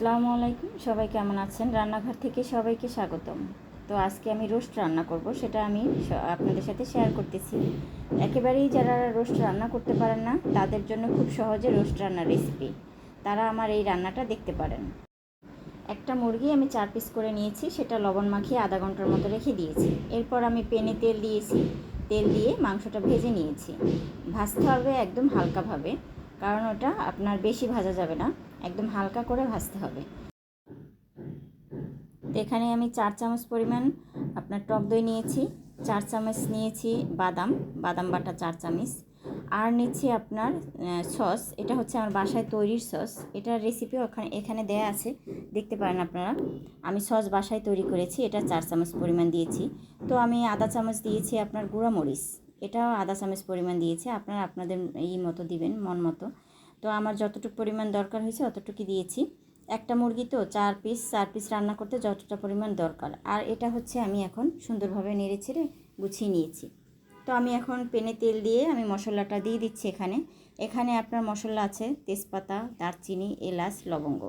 আসসালামু আলাইকুম। সবাই কেমন আছেন? রান্নাঘর থেকে সবাইকে স্বাগতম। তো আজকে আমি রোস্ট রান্না করব। সেটা আমি আপনাদের সাথে শেয়ার করতেছি। একেবারেই যারা রোস্ট রান্না করতে পারেন না, তাদের জন্য খুব সহজে রোস্ট রান্নার রেসিপি তারা আমার এই রান্নাটা দেখতে পারেন। একটা মুরগি আমি চার পিস করে নিয়েছি। সেটা লবণ মাখিয়ে আধা ঘণ্টার মতো রেখে দিয়েছি। এরপর আমি পেনে তেল দিয়েছি। তেল দিয়ে মাংসটা ভেজে নিয়েছি। ভাজতে হবে একদম হালকাভাবে, কারণ ওটা আপনার বেশি ভাজা যাবে না। একদম হালকা করে ভাজতে হবে। তো এখানে আমি চার চামচ পরিমাণ আপনার টক দই নিয়েছি, চার চামচ নিয়েছি বাদাম বাদাম বাটা চার চামচ। আর নিচ্ছি আপনার সস, এটা হচ্ছে আমার বাসায় তৈরির সস। এটার রেসিপি ওখানে এখানে দেয়া আছে, দেখতে পারেন আপনারা। আমি সস বাসায় তৈরি করেছি, এটা চার চামচ পরিমাণ দিয়েছি। তো আমি আধা চামচ দিয়েছি আপনার গুঁড়া মরিচ এটাও আধা চামচ পরিমাণ দিয়েছি, আপনারা আপনাদের এই মতো দিবেন, মন মতো। তো আমার যতটুকু পরিমাণ দরকার হয়েছে অতটুকু দিয়েছি। একটা মুরগি তো চার পিস চার পিস রান্না করতে যতটা পরিমাণ দরকার। আর এটা হচ্ছে আমি এখন সুন্দরভাবে নেড়ে ছেড়ে গুছিয়ে নিয়েছি। তো আমি এখন পেনে তেল দিয়ে আমি মশলাটা দিয়ে দিচ্ছি এখানে। এখানে আপনার মশলা আছে তেজপাতা, দারচিনি, এলাচ, লবঙ্গ।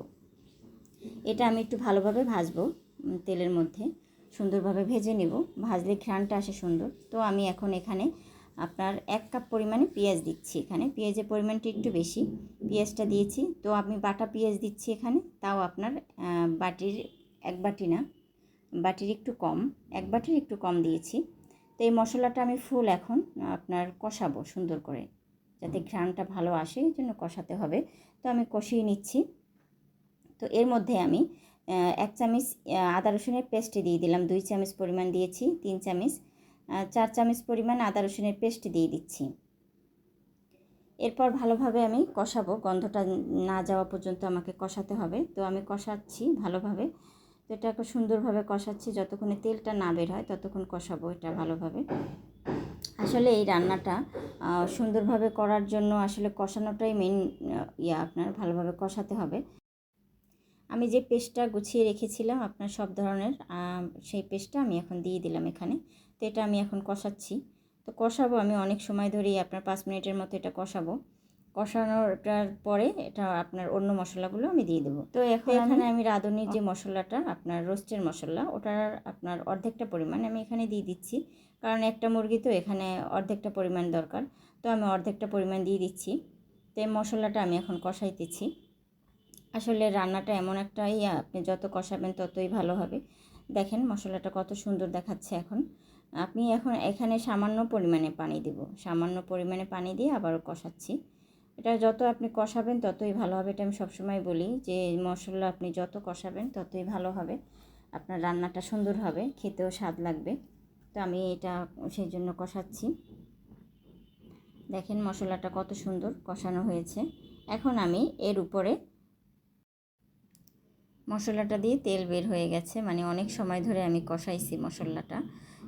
এটা আমি একটু ভালোভাবে ভাজবো তেলের মধ্যে। সুন্দরভাবে ভেজে নেব। ভাজলে ঘ্রাণটা আসে সুন্দর। তো আমি এখন এখানে আপনার এক কাপ পরিমাণে পেঁয়াজ দিচ্ছি এখানে। পেঁয়াজের পরিমাণটা একটু বেশি। পেঁয়াজটা দিয়েছি। তো আমি বাটা পেঁয়াজ দিচ্ছি এখানে। তাও আপনার বাটির এক বাটি না, বাটির একটু কম, এক বাটির একটু কম দিয়েছি। তো এই মশলাটা আমি ফুল এখন আপনার কষাবো সুন্দর করে, যাতে ঘ্রাণটা ভালো আসে, এই জন্য কষাতে হবে। তো আমি কষিয়ে নিচ্ছি। তো এর মধ্যে আমি এক চামচ আদা রসুনের পেস্ট দিয়ে দিলাম। দুই চামচ পরিমাণ দিয়েছি, তিন চামচ। চার চামচ পরিমাণ আদা রসুনের পেস্ট দিয়ে দিচ্ছি। এরপর ভালোভাবে আমি কষাবো। গন্ধটা না যাওয়া পর্যন্ত আমাকে কষাতে হবে। তো আমি কষাচ্ছি ভালোভাবে। তো এটাকে সুন্দরভাবে কষাচ্ছি। যতক্ষণে তেলটা না বের হয়, ততক্ষণ কষাবো এটা ভালোভাবে। আসলে এই রান্নাটা সুন্দরভাবে করার জন্য আসলে কষানোটাই মেন ইয়া আপনার, ভালোভাবে কষাতে হবে। আমি যে পেস্টটা গুছিয়ে রেখেছিলাম আপনার সব ধরনের সেই পেস্টটা আমি এখন দিয়ে দিলাম এখানে। তো এটা আমি এখন কষাচ্ছি। তো কষাবো আমি অনেক সময় ধরেই আপনার পাঁচ মিনিটের মতো এটা কষাবো। কষানোটার পরে এটা আপনার অন্য মশলাগুলো আমি দিয়ে দেবো। তো এখন এখানে আমি রাঁধুনির যে মশলাটা আপনার রোস্টের মশলা ওটার আপনার অর্ধেকটা পরিমাণ আমি এখানে দিয়ে দিচ্ছি। কারণ একটা মুরগি তো এখানে অর্ধেকটা পরিমাণ দরকার। তো আমি অর্ধেকটা পরিমাণ দিয়ে দিচ্ছি। তো এই মশলাটা আমি এখন কষাইতেছি। আসলে রান্নাটা এমন একটা ইয়া, আপনি যত কষাবেন ততই ভালো হবে। দেখেন মশলাটা কত সুন্দর দেখাচ্ছে এখন। আপনি এখন এখানে সামান্য পরিমাণে পানি দেব। সামান্য পরিমাণে পানি দিয়ে আবারও কষাচ্ছি। এটা যত আপনি কষাবেন ততই ভালো হবে। এটা আমি সবসময় বলি যে, মশলা আপনি যত কষাবেন ততই ভালো হবে। আপনার রান্নাটা সুন্দর হবে, খেতেও স্বাদ লাগবে। তো আমি এটা সেই জন্য কষাচ্ছি। দেখেন মশলাটা কত সুন্দর কষানো হয়েছে। এখন আমি এর উপরে মশলাটা দিয়ে তেল বের হয়ে গেছে। মানে অনেক সময় ধরে আমি কষাইছি মশলাটা।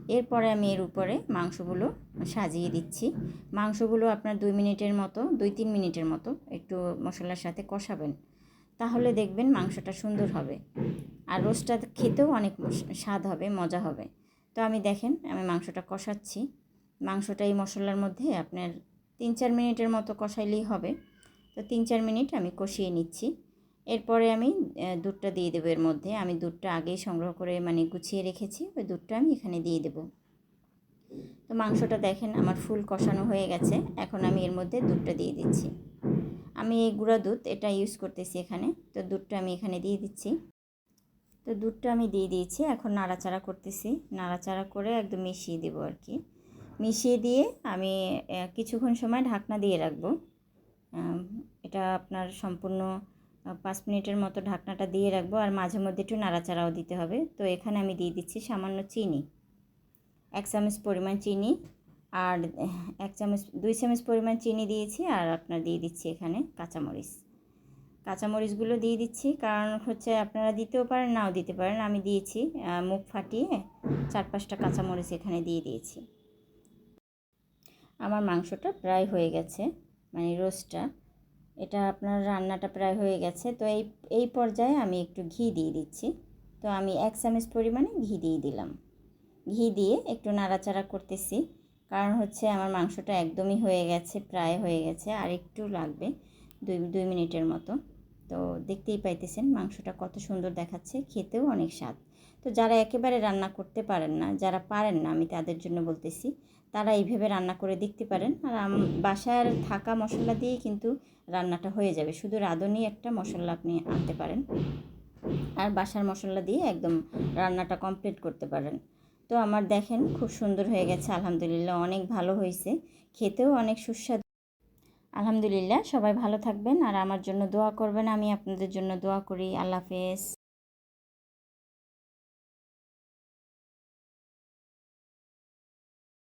এরপরে আমি এর উপরে মাংসগুলো সাজিয়ে দিচ্ছি। মাংসগুলো আপনার দুই মিনিটের মতো, দুই তিন মিনিটের মতো একটু মশলার সাথে কষাবেন। তাহলে দেখবেন মাংসটা সুন্দর হবে। আর রোস্টটা খেতেও অনেক স্বাদ হবে, মজা হবে। তো আমি দেখেন, আমি মাংসটা কষাচ্ছি। মাংসটা এই মশলার মধ্যে আপনার তিন চার মিনিটের মতো কষাইলেই হবে। তো তিন চার মিনিট আমি কষিয়ে নিচ্ছি। এরপরে আমি দুধটা দিয়ে দেবো এর মধ্যে। আমি দুধটা আগেই সংগ্রহ করে মানে গুছিয়ে রেখেছি। ওই দুধটা আমি এখানে দিয়ে দেবো। তো মাংসটা দেখেন, আমার ফুল কষানো হয়ে গেছে। এখন আমি এর মধ্যে দুধটা দিয়ে দিচ্ছি। আমি এই গুঁড়া দুধ এটা ইউজ করতেছি এখানে। তো দুধটা আমি এখানে দিয়ে দিচ্ছি। তো দুধটা আমি দিয়ে দিয়েছি। এখন নাড়াচাড়া করতেছি। নাড়াচাড়া করে একদম মিশিয়ে দেবো আর কি। মিশিয়ে দিয়ে আমি কিছুক্ষণ সময় ঢাকনা দিয়ে রাখব। এটা আপনার সম্পূর্ণ পাঁচ মিনিটের মতো ঢাকনাটা দিয়ে রাখব আর মাঝে মধ্যে একটু নাড়াচাড়াও দিতে হবে। তো এখানে আমি দিয়ে দিচ্ছি সামান্য চিনি, এক চামচ পরিমাণ চিনি আর এক চামচ, দুই চামচ পরিমাণ চিনি দিয়েছি আর আপনার দিয়ে দিচ্ছি এখানে কাঁচামরিচ। কাঁচামরিচগুলো দিয়ে দিচ্ছি কারণ হচ্ছে আপনারা দিতেও পারেন, নাও দিতে পারেন। আমি দিয়েছি মুখ ফাটিয়ে চার পাঁচটা কাঁচামরিচ এখানে দিয়ে দিয়েছি। আমার মাংসটা প্রায় হয়ে গেছে মানে রোস্টটা। এটা আপনার রান্নাটা প্রায় হয়ে গেছে। তো এই এই পর্যায়ে আমি একটু ঘি দিয়ে দিচ্ছি। তো আমি এক চামচ পরিমাণে ঘি দিয়ে দিলাম। ঘি দিয়ে একটু নাড়াচাড়া করতেছি। কারণ হচ্ছে আমার মাংসটা একদমই হয়ে গেছে, প্রায় হয়ে গেছে, আর একটু লাগবে দুই দুই মিনিটের মতো। তো দেখতেই পাইতেছেন মাংসটা কত সুন্দর দেখাচ্ছে, খেতেও অনেক স্বাদ। তো যারা একেবারে রান্না করতে পারেন না, যারা পারেন না, আমি তাদের জন্য বলতেছি, তারা এইভাবে রান্না করে দেখতে পারেন। আর বাসার থাকা মশলা দিয়েই কিন্তু রান্নাটা হয়ে যাবে। শুধু রাঁধুনি একটা মশলা আপনি আনতে পারেন। আর বাসার মশলা দিয়ে একদম রান্নাটা কমপ্লিট করতে পারেন। তো আমার দেখেন খুব সুন্দর হয়ে গেছে, আলহামদুলিল্লাহ অনেক ভালো হয়েছে। খেতেও অনেক সুস্বাদু। আলহামদুলিল্লাহ, সবাই ভালো থাকবেন। আর আমার জন্য দোয়া করবেন। আমি আপনাদের জন্য দোয়া করি। আল্লাহ হাফেজ।